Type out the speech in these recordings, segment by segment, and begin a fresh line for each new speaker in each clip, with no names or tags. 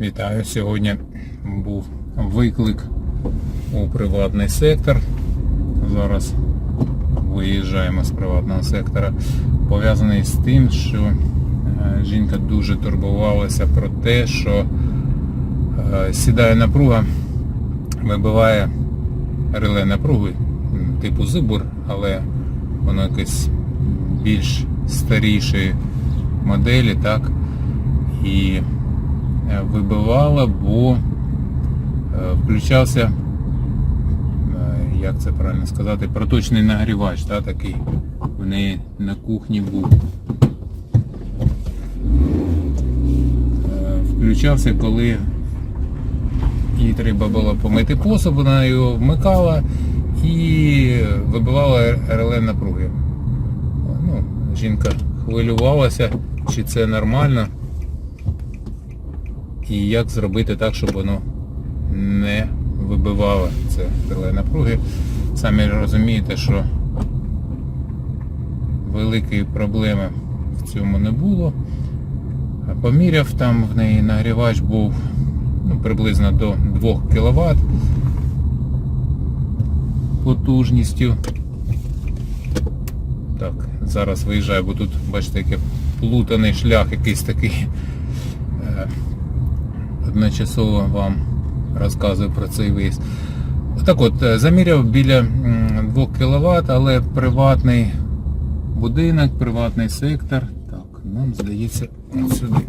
Вітаю. Сьогодні був виклик у приватний сектор. Зараз виїжджаємо з приватного сектора. Пов'язаний з тим, що е, жінка дуже турбувалася про те, що е, сідає напруга, вибиває реле напруги, типу зибур, але воно якесь більш старішої моделі, так? І вибивала, бо е, включався, е, як це правильно сказати, проточний нагрівач, да, такий в неї на кухні був. Е, Включався, коли їй треба було помити посуд, вона його вмикала і вибивала реле напруги. Ну, жінка хвилювалася, чи це нормально. І як зробити так, щоб воно не вибивало це реле напруги. Самі розумієте, що великої проблеми в цьому не було. Поміряв там в неї нагрівач був ну, приблизно до 2 кВт потужністю. Так, зараз виїжджаю, бо тут, бачите, який плутаний шлях якийсь такий. Одночасово вам розказую про цей виїзд. Так от, е, заміряв біля 2 кВт, але приватний будинок, приватний сектор. Так, нам здається сюди.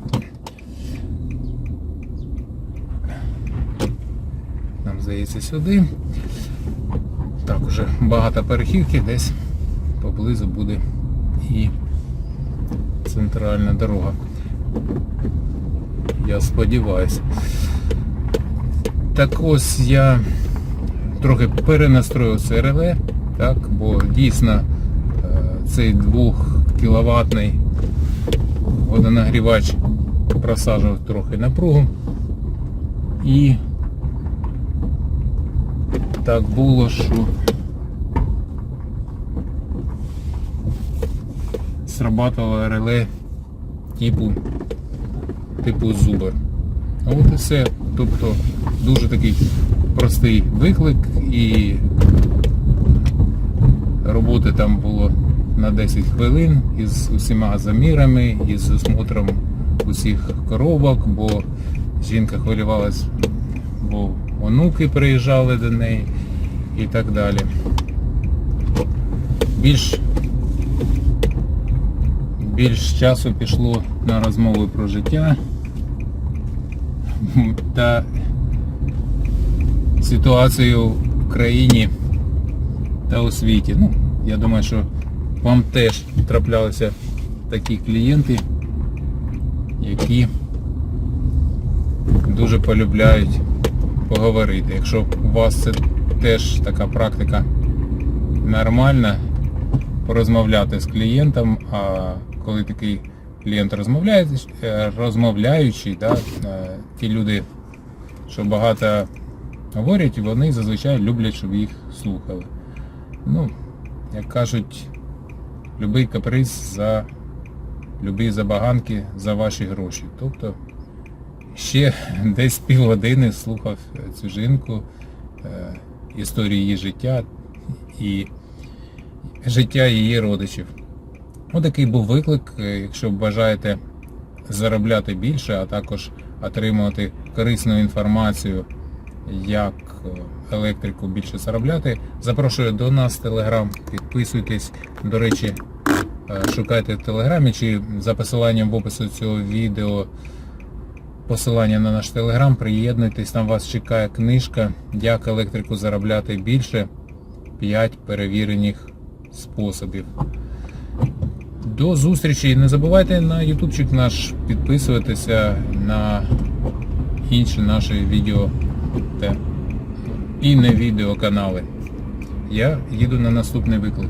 Нам здається сюди. Так, уже багато перехідки, десь поблизу буде і центральна дорога. Я сподіваюся. Так ось я трохи перенастроїв реле, так, бо дійсно е, цей 2 кіловатний водонагрівач просаджував трохи напругу. І так було, що срабатувало реле типу типу зубр. А от і все. Тобто дуже такий простий виклик і роботи там було на 10 хвилин із усіма замірами, із осмотром усіх коробок, бо жінка хвилювалась, бо онуки приїжджали до неї і так далі. Більш більш часу пішло на розмови про життя та ситуацію в країні та у світі. Ну, я думаю, що вам теж траплялися такі клієнти, які дуже полюбляють поговорити. Якщо у вас це теж така практика нормальна, порозмовляти з клієнтом, а коли такий клієнт розмовляє, е, розмовляючий, да, е, ті люди, що багато говорять, вони зазвичай люблять, щоб їх слухали. Ну, як кажуть, любий каприз за любі забаганки за ваші гроші. Тобто ще десь півгодини слухав цю жінку, е, історію її життя і життя її родичів. Ось такий був виклик, Е, якщо бажаєте заробляти більше, а також отримувати корисну інформацію, як е, електрику більше заробляти. Запрошую до нас в Телеграм, підписуйтесь. До речі, е, шукайте в Телеграмі чи за посиланням в опису цього відео посилання на наш Телеграм, приєднуйтесь, там вас чекає книжка Як електрику заробляти більше. 5 перевірених способів. До зустрічі. Не забувайте на ютубчик наш підписуватися на інші наші відео та і не відео канали. Я їду на наступний виклик.